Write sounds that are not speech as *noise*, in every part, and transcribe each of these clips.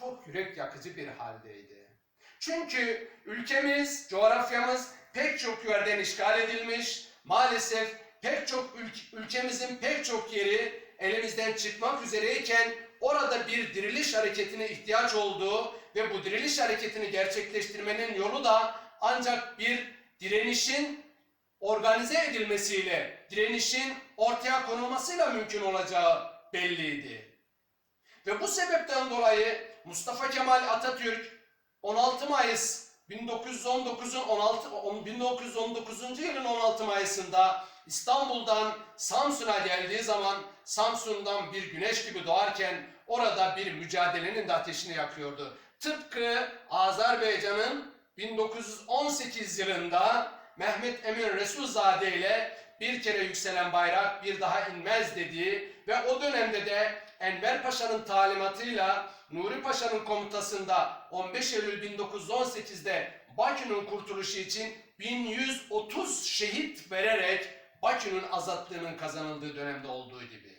çok yürek yakıcı bir haldeydi. Çünkü ülkemiz, coğrafyamız pek çok yerden işgal edilmiş. Maalesef pek çok ülk- ülkemizin pek çok yeri elimizden çıkmak üzereyken orada bir diriliş hareketine ihtiyaç olduğu ve bu diriliş hareketini gerçekleştirmenin yolu da ancak bir direnişin organize edilmesiyle, direnişin ortaya konulmasıyla mümkün olacağı belliydi. Ve bu sebepten dolayı Mustafa Kemal Atatürk 16 Mayıs 1919'un 16 on- 1919. yılın 16 Mayıs'ında İstanbul'dan Samsun'a geldiği zaman Samsun'dan bir güneş gibi doğarken orada bir mücadelenin de ateşini yakıyordu. Tıpkı Azerbaycan'ın 1918 yılında Mehmet Emin Resulzade ile bir kere yükselen bayrak bir daha inmez dediği ve o dönemde de Enver Paşa'nın talimatıyla Nuri Paşa'nın komutasında 15 Eylül 1918'de Bakü'nün kurtuluşu için 1130 şehit vererek Bakü'nün azatlığının kazanıldığı dönemde olduğu gibi.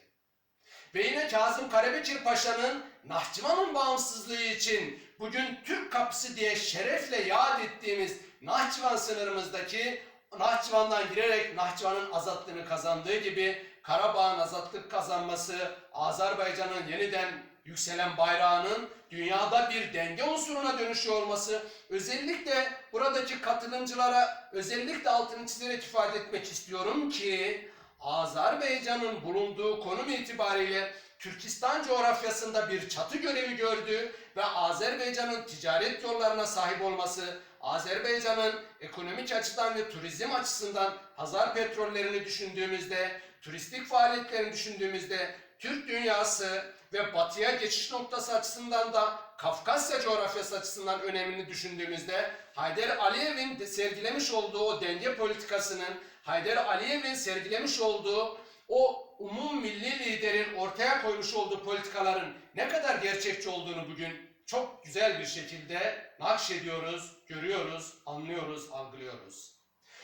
Ve yine Kazım Karabekir Paşa'nın Nahçıvan'ın bağımsızlığı için bugün Türk kapısı diye şerefle yad ettiğimiz Nahçıvan sınırımızdaki Nahçıvan'dan girerek Nahçıvan'ın azatlığını kazandığı gibi Karabağ'ın azatlık kazanması, Azerbaycan'ın yeniden yükselen bayrağının dünyada bir denge unsuruna dönüşüyor olması, özellikle buradaki katılımcılara özellikle altını çizerek ifade etmek istiyorum ki Azerbaycan'ın bulunduğu konum itibariyle Türkistan coğrafyasında bir çatı görevi gördü ve Azerbaycan'ın ticaret yollarına sahip olması, Azerbaycan'ın ekonomik açıdan ve turizm açısından Hazar petrollerini düşündüğümüzde, turistik faaliyetlerini düşündüğümüzde Türk dünyası ve batıya geçiş noktası açısından da Kafkasya coğrafyası açısından önemini düşündüğümüzde Haydar Aliyev'in sergilemiş olduğu o denge politikasının Haydar Aliyev'in sergilemiş olduğu o umum milli liderin ortaya koymuş olduğu politikaların ne kadar gerçekçi olduğunu bugün çok güzel bir şekilde nakşediyoruz, görüyoruz, anlıyoruz, algılıyoruz.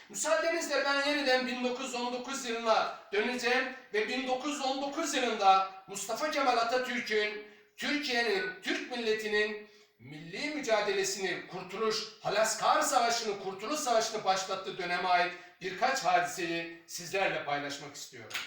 Müsaadenizle ben yeniden 1919 yılına döneceğim ve 1919 yılında Mustafa Kemal Atatürk'ün Türkiye'nin, Türk milletinin milli mücadelesini, kurtuluş, Halaskar Savaşı'nı, Kurtuluş Savaşı'nı başlattığı döneme ait birkaç hadiseyi sizlerle paylaşmak istiyorum.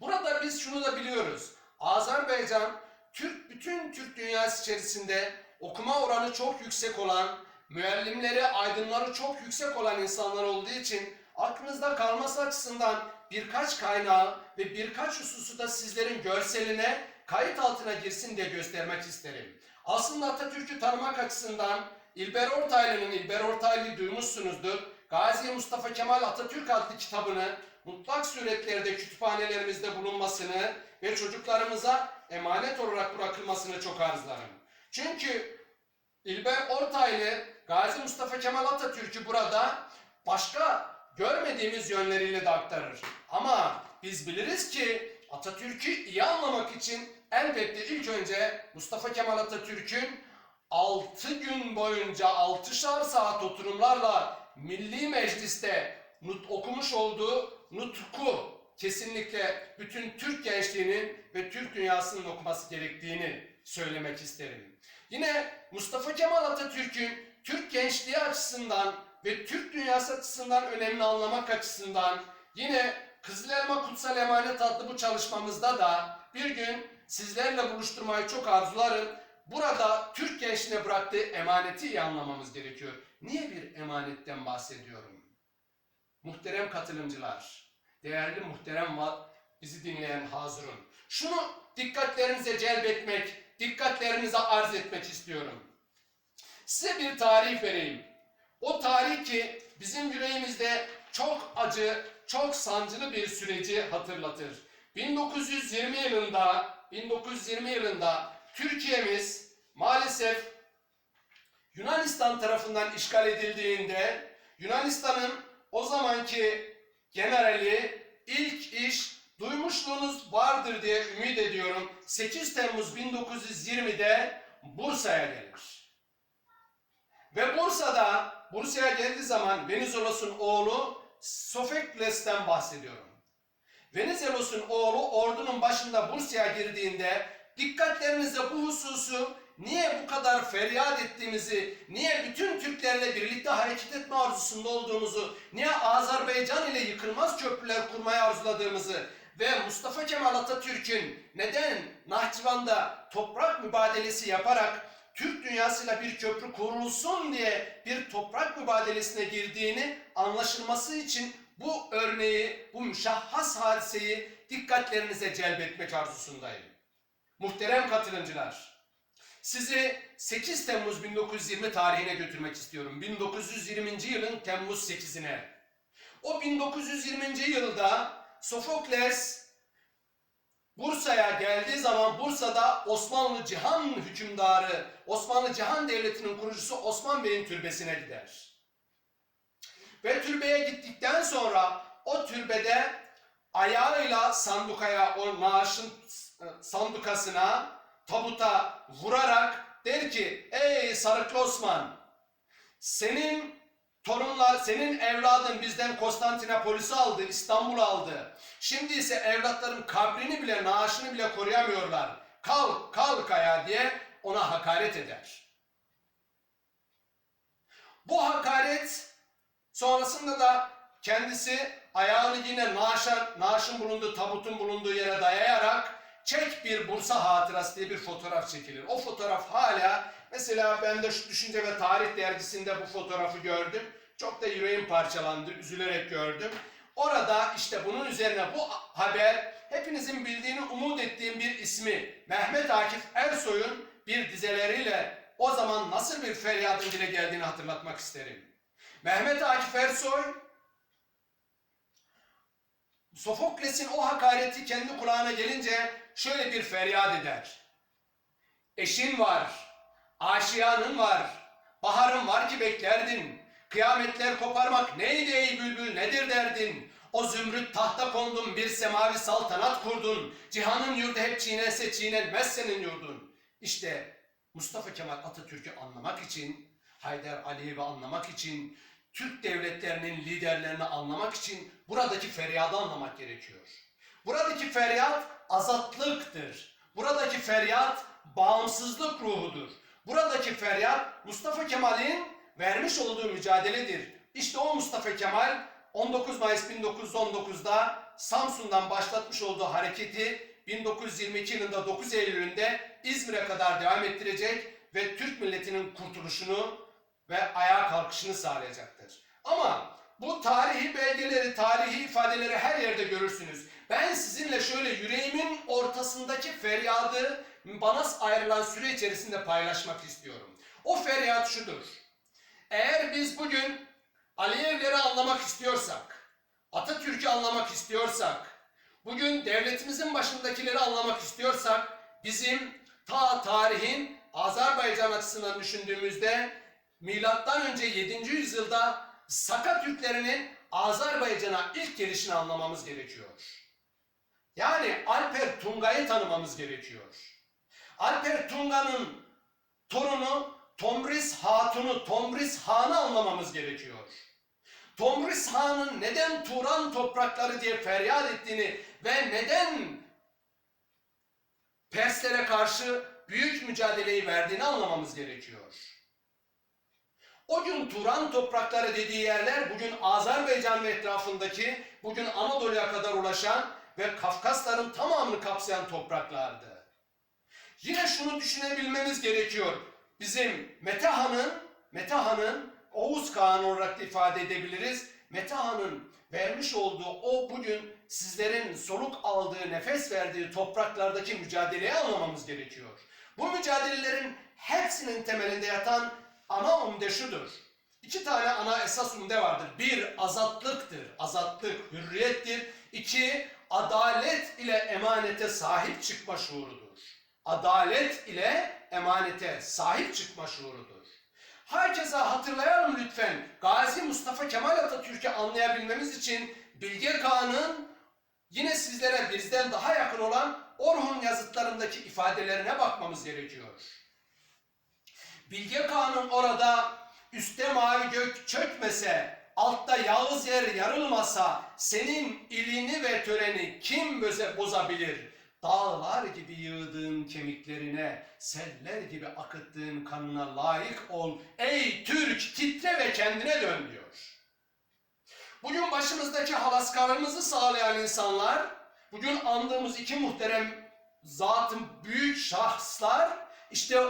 Burada biz şunu da biliyoruz. Azerbaycan, Türk bütün Türk dünyası içerisinde okuma oranı çok yüksek olan, müellimleri, aydınları çok yüksek olan insanlar olduğu için aklınızda kalması açısından birkaç kaynağı ve birkaç hususu da sizlerin görseline kayıt altına girsin diye göstermek isterim. Aslında Atatürk'ü tanımak açısından İlber Ortaylı'nın, İlber Ortaylı'yı duymuşsunuzdur. Gazi Mustafa Kemal Atatürk adlı kitabını mutlak suretlerde kütüphanelerimizde bulunmasını ve çocuklarımıza emanet olarak bırakılmasını çok arzularım. Çünkü İlber Ortaylı Gazi Mustafa Kemal Atatürk'ü burada başka görmediğimiz yönleriyle de aktarır. Ama biz biliriz ki Atatürk'ü iyi anlamak için elbette ilk önce Mustafa Kemal Atatürk'ün 6 gün boyunca 6'şar saat oturumlarla Milli Meclis'te nut okumuş olduğu nutku kesinlikle bütün Türk gençliğinin ve Türk dünyasının okuması gerektiğini söylemek isterim. Yine Mustafa Kemal Atatürk'ün Türk gençliği açısından ve Türk dünyası açısından önemini anlamak açısından yine Kızıl Elma Kutsal Emanet adlı bu çalışmamızda da bir gün sizlerle buluşturmayı çok arzularım. Burada Türk gençliğine bıraktığı emaneti iyi anlamamız gerekiyor. Niye bir emanetten bahsediyorum? Muhterem katılımcılar, değerli muhterem bizi dinleyen hazırın. Şunu dikkatlerinize celbetmek, dikkatlerinize arz etmek istiyorum. Size bir tarih vereyim. O tarih ki bizim yüreğimizde çok acı, çok sancılı bir süreci hatırlatır. 1920 yılında 1920 yılında Türkiye'miz maalesef Yunanistan tarafından işgal edildiğinde Yunanistan'ın o zamanki generali ilk iş duymuşluğunuz vardır diye ümit ediyorum. 8 Temmuz 1920'de Bursa'ya gelir. Ve Bursa'da Bursa'ya geldiği zaman Venizelos'un oğlu Sofokles'ten bahsediyorum. Venizelos'un oğlu ordunun başında Bursa'ya girdiğinde dikkatlerinize bu hususu niye bu kadar feryat ettiğimizi, niye bütün Türklerle birlikte hareket etme arzusunda olduğumuzu, niye Azerbaycan ile yıkılmaz köprüler kurmayı arzuladığımızı ve Mustafa Kemal Atatürk'ün neden Nahçıvan'da toprak mübadelesi yaparak Türk dünyasıyla bir köprü kurulsun diye bir toprak mübadelesine girdiğini anlaşılması için bu örneği, bu müşahhas hadiseyi dikkatlerinize celbetmek arzusundayım. Muhterem katılımcılar, sizi 8 Temmuz 1920 tarihine götürmek istiyorum. 1920. yılın Temmuz 8'ine. O 1920. yılda Sofokles Bursa'ya geldiği zaman Bursa'da Osmanlı Cihan hükümdarı, Osmanlı Cihan Devleti'nin kurucusu Osman Bey'in türbesine gider. Ve türbeye gittikten sonra o türbede ayağıyla sandukaya, o naaşın e, sandukasına, tabuta vurarak der ki ey Sarıklı Osman senin torunlar, senin evladın bizden Konstantinopolis'i aldı, İstanbul'u aldı. Şimdi ise evlatların kabrini bile, naaşını bile koruyamıyorlar. Kalk, kalk ayağa diye ona hakaret eder. Bu hakaret sonrasında da kendisi ayağını yine naaşa, naaşın bulunduğu, tabutun bulunduğu yere dayayarak çek bir Bursa hatırası diye bir fotoğraf çekilir. O fotoğraf hala mesela ben de şu Düşünce ve Tarih dergisinde bu fotoğrafı gördüm. Çok da yüreğim parçalandı, üzülerek gördüm. Orada işte bunun üzerine bu haber hepinizin bildiğini umut ettiğim bir ismi Mehmet Akif Ersoy'un bir dizeleriyle o zaman nasıl bir feryadın dile geldiğini hatırlatmak isterim. Mehmet Akif Ersoy Sofokles'in o hakareti kendi kulağına gelince şöyle bir feryat eder. Eşin var, aşiyanın var, baharın var ki beklerdin. Kıyametler koparmak neydi ey bülbül nedir derdin? O zümrüt tahta kondun bir semavi saltanat kurdun. Cihanın yurdu hep çiğnense çiğnenmez senin yurdun. İşte Mustafa Kemal Atatürk'ü anlamak için, Haydar Aliyev'i anlamak için, Türk devletlerinin liderlerini anlamak için buradaki feryadı anlamak gerekiyor. Buradaki feryat azatlıktır. Buradaki feryat bağımsızlık ruhudur. Buradaki feryat Mustafa Kemal'in vermiş olduğu mücadeledir. İşte o Mustafa Kemal 19 Mayıs 1919'da Samsun'dan başlatmış olduğu hareketi 1922 yılında 9 Eylül'ünde İzmir'e kadar devam ettirecek ve Türk milletinin kurtuluşunu ve ayağa kalkışını sağlayacaktır. Ama bu tarihi belgeleri, tarihi ifadeleri her yerde görürsünüz. Ben sizinle şöyle yüreğimin ortasındaki feryadı bana ayrılan süre içerisinde paylaşmak istiyorum. O feryat şudur. Eğer biz bugün Aliyevleri anlamak istiyorsak, Atatürk'ü anlamak istiyorsak, bugün devletimizin başındakileri anlamak istiyorsak, bizim ta tarihin Azerbaycan açısından düşündüğümüzde milattan önce 7. yüzyılda Saka Türklerinin Azerbaycan'a ilk gelişini anlamamız gerekiyor. Yani Alper Tunga'yı tanımamız gerekiyor. Alper Tunga'nın torunu Tomris Hatun'u, Tomris Han'ı anlamamız gerekiyor. Tomris Han'ın neden Turan toprakları diye feryat ettiğini ve neden Perslere karşı büyük mücadeleyi verdiğini anlamamız gerekiyor. O gün Turan toprakları dediği yerler bugün Azerbaycan ve etrafındaki, bugün Anadolu'ya kadar ulaşan ve Kafkasların tamamını kapsayan topraklardı. Yine şunu düşünebilmemiz gerekiyor. Bizim Metaha'nın, Metaha'nın Oğuz Kağan olarak ifade edebiliriz. Metaha'nın vermiş olduğu o bugün sizlerin soluk aldığı, nefes verdiği topraklardaki mücadeleyi anlamamız gerekiyor. Bu mücadelelerin hepsinin temelinde yatan ana umde şudur. İki tane ana esas umde vardır. Bir azatlıktır, azatlık, hürriyettir. İki adalet ile emanete sahip çıkma şuurudur. Adalet ile emanete sahip çıkma şuurudur. Herkese hatırlayalım lütfen. Gazi Mustafa Kemal Atatürk'ü anlayabilmemiz için Bilge Kağan'ın yine sizlere bizden daha yakın olan Orhun yazıtlarındaki ifadelerine bakmamız gerekiyor. Bilge Kağan'ın orada üstte mavi gök çökmese, altta yağız yer yarılmasa, senin ilini ve töreni kim bozabilir? Dağlar gibi yığdığın kemiklerine, seller gibi akıttığın kanına layık ol. Ey Türk titre ve kendine dön diyor. Bugün başımızdaki havaskarlığımızı sağlayan insanlar, bugün andığımız iki muhterem zatın büyük şahslar, işte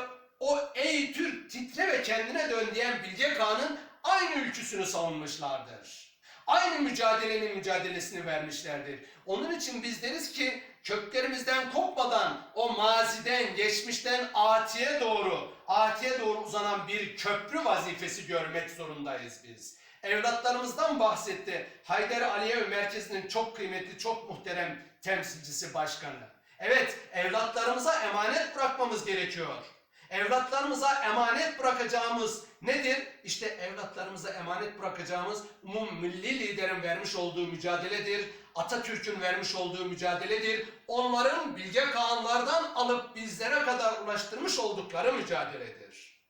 o ey Türk titre ve kendine dön diyen Bilge Kağan'ın aynı ülküsünü savunmuşlardır. Aynı mücadelenin mücadelesini vermişlerdir. Onun için biz deriz ki köklerimizden kopmadan o maziden, geçmişten atiye doğru, atiye doğru uzanan bir köprü vazifesi görmek zorundayız biz. Evlatlarımızdan bahsetti. Haydar Aliyev Merkezi'nin çok kıymetli, çok muhterem temsilcisi başkanı. Evet, evlatlarımıza emanet bırakmamız gerekiyor. Evlatlarımıza emanet bırakacağımız nedir? İşte evlatlarımıza emanet bırakacağımız umum milli liderin vermiş olduğu mücadeledir. Atatürk'ün vermiş olduğu mücadeledir. Onların bilge kağanlardan alıp bizlere kadar ulaştırmış oldukları mücadeledir.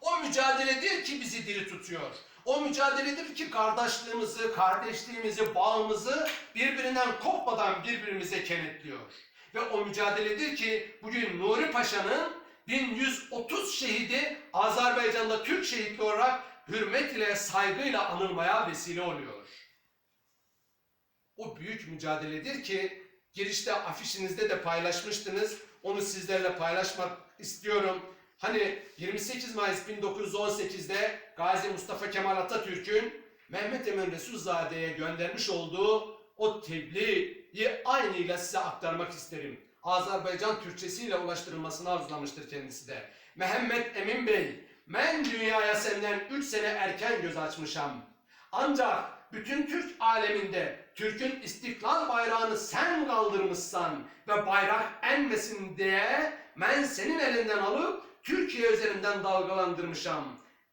O mücadeledir ki bizi diri tutuyor. O mücadeledir ki kardeşliğimizi, kardeşliğimizi, bağımızı birbirinden kopmadan birbirimize kenetliyor. Ve o mücadeledir ki bugün Nuri Paşa'nın 1130 şehidi Azerbaycan'da Türk şehitli olarak hürmet ile saygıyla anılmaya vesile oluyor. O büyük mücadeledir ki girişte afişinizde de paylaşmıştınız. Onu sizlerle paylaşmak istiyorum. Hani 28 Mayıs 1918'de Gazi Mustafa Kemal Atatürk'ün Mehmet Emin Resulzade'ye göndermiş olduğu o tebliği aynıyla size aktarmak isterim. Azerbaycan Türkçesiyle ulaştırılmasını arzulamıştır kendisi de. Mehmet Emin Bey, ben dünyaya senden 3 sene erken göz açmışam. Ancak bütün Türk aleminde Türk'ün istiklal bayrağını sen kaldırmışsan ve bayrak enmesin diye ben senin elinden alıp Türkiye üzerinden dalgalandırmışam.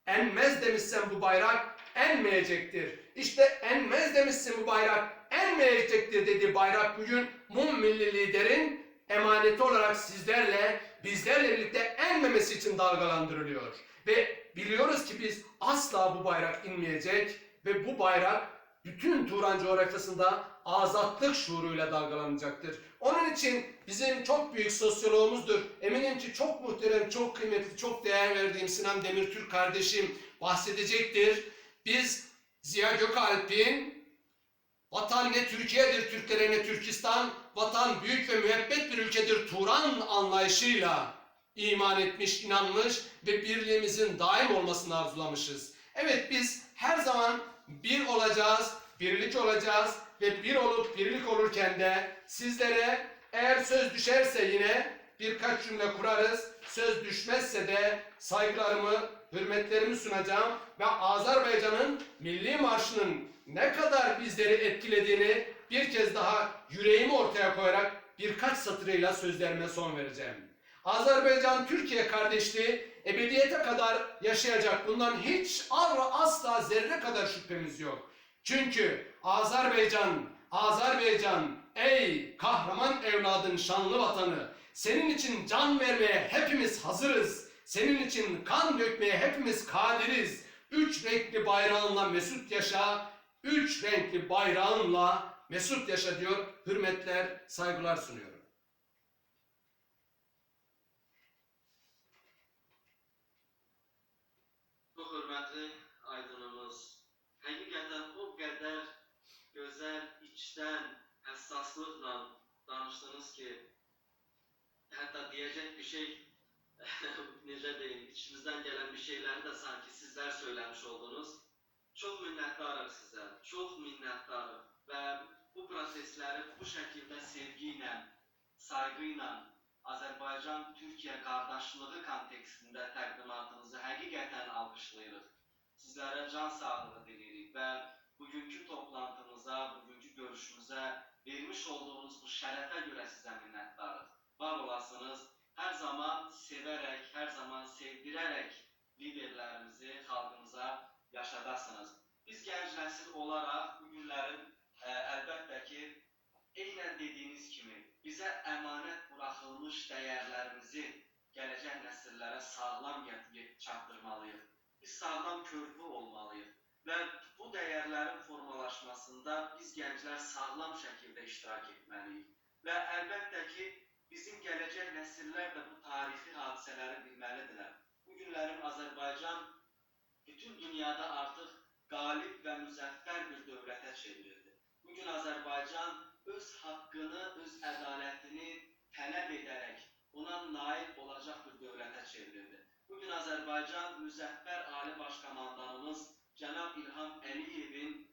Enmez demişsen bu bayrak enmeyecektir. İşte enmez demişsin bu bayrak enmeyecektir dedi bayrak bugün mum milli liderin emaneti olarak sizlerle bizlerle birlikte enmemesi için dalgalandırılıyor. Ve biliyoruz ki biz asla bu bayrak inmeyecek ve bu bayrak bütün Turan coğrafyasında azatlık şuuruyla dalgalanacaktır. Onun için bizim çok büyük sosyoloğumuzdur. Eminim ki çok muhterem, çok kıymetli, çok değer verdiğim Sinan Demirtürk kardeşim bahsedecektir. Biz Ziya Gökalp'in Vatan ne Türkiye'dir, Türklere ne Türkistan, vatan büyük ve müebbet bir ülkedir Turan anlayışıyla iman etmiş, inanmış ve birliğimizin daim olmasını arzulamışız. Evet biz her zaman bir olacağız, birlik olacağız ve bir olup birlik olurken de sizlere eğer söz düşerse yine birkaç cümle kurarız. Söz düşmezse de saygılarımı, hürmetlerimi sunacağım ve Azerbaycan'ın milli marşının ne kadar bizleri etkilediğini bir kez daha yüreğimi ortaya koyarak birkaç satırıyla sözlerime son vereceğim. Azerbaycan Türkiye kardeşliği ebediyete kadar yaşayacak. Bundan hiç asla zerre kadar şüphemiz yok. Çünkü Azerbaycan, Azerbaycan ey kahraman evladın şanlı vatanı senin için can vermeye hepimiz hazırız. Senin için kan dökmeye hepimiz kadiriz. Üç renkli bayrağınla mesut yaşa, üç renkli bayrağınla mesut yaşa diyor. Hürmetler, saygılar sunuyorum. İçdən, həssaslıqla danışdınız ki, hətta deyəcək bir şey, *laughs* necə deyim, içimizdən gələn bir şeyləri də sanki sizlər söyləmiş oldunuz. Çox minnətdarıq sizə, çox minnətdarıq və bu prosesləri bu şəkildə sevgi ilə, sayğı ilə Azərbaycan-Türkiyə qardaşlığı kontekstində təqdimatınızı həqiqətən alqışlayırıq. Sizlərə can sağlığı diləyirik və bugünkü toplantımıza, bugünkü görüşümüzə vermiş olduğunuz bu şərəfə görə sizə minnətdarıq. Var olasınız, hər zaman sevərək, hər zaman sevdirərək liderlərimizi xalqımıza yaşadasınız. Biz gənc nəsil olaraq bu günlərin ə, əlbəttə ki, eynən dediyiniz kimi bizə əmanət buraxılmış dəyərlərimizi gələcək nəsillərə sağlam gətirib çatdırmalıyıq. Biz sağlam körpü olmalıyıq və bu dəyərlərin formalaşmasında biz gənclər sağlam şəkildə iştirak etməliyik. Və əlbəttə ki, bizim gələcək nəsillər də bu tarixi hadisələri bilməlidirlər. Bu günlərin Azərbaycan bütün dünyada artıq qalib və müzəffər bir dövlətə çevrildi. Bu gün Azərbaycan öz haqqını, öz ədalətini tələb edərək ona nail olacaq bir dövlətə çevrildi. Bu gün Azərbaycan müzəffər Ali Baş Komandanımız cənab İlham Əliyevin